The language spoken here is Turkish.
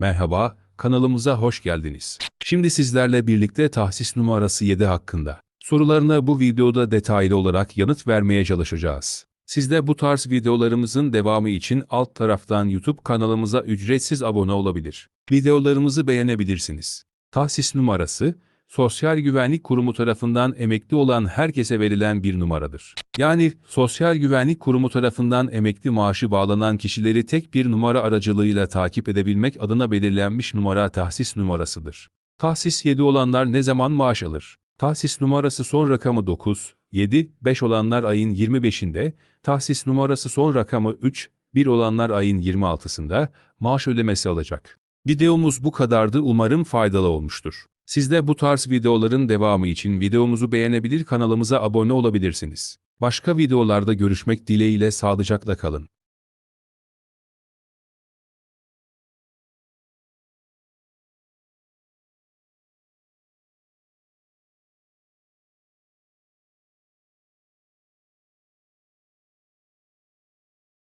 Merhaba, kanalımıza hoş geldiniz. Şimdi sizlerle birlikte tahsis numarası 7 hakkında sorularına bu videoda detaylı olarak yanıt vermeye çalışacağız. Siz de bu tarz videolarımızın devamı için alt taraftan YouTube kanalımıza ücretsiz abone olabilir. Videolarımızı beğenebilirsiniz. Tahsis numarası, Sosyal Güvenlik Kurumu tarafından emekli olan herkese verilen bir numaradır. Yani Sosyal Güvenlik Kurumu tarafından emekli maaşı bağlanan kişileri tek bir numara aracılığıyla takip edebilmek adına belirlenmiş numara tahsis numarasıdır. Tahsis 7 olanlar ne zaman maaş alır? Tahsis numarası son rakamı 9, 7, 5 olanlar ayın 25'inde, tahsis numarası son rakamı 3, 1 olanlar ayın 26'sında maaş ödemesi alacak. Videomuz bu kadardı umarım faydalı olmuştur. Siz de bu tarz videoların devamı için videomuzu beğenebilir kanalımıza abone olabilirsiniz. Başka videolarda görüşmek dileğiyle sağlıcakla kalın.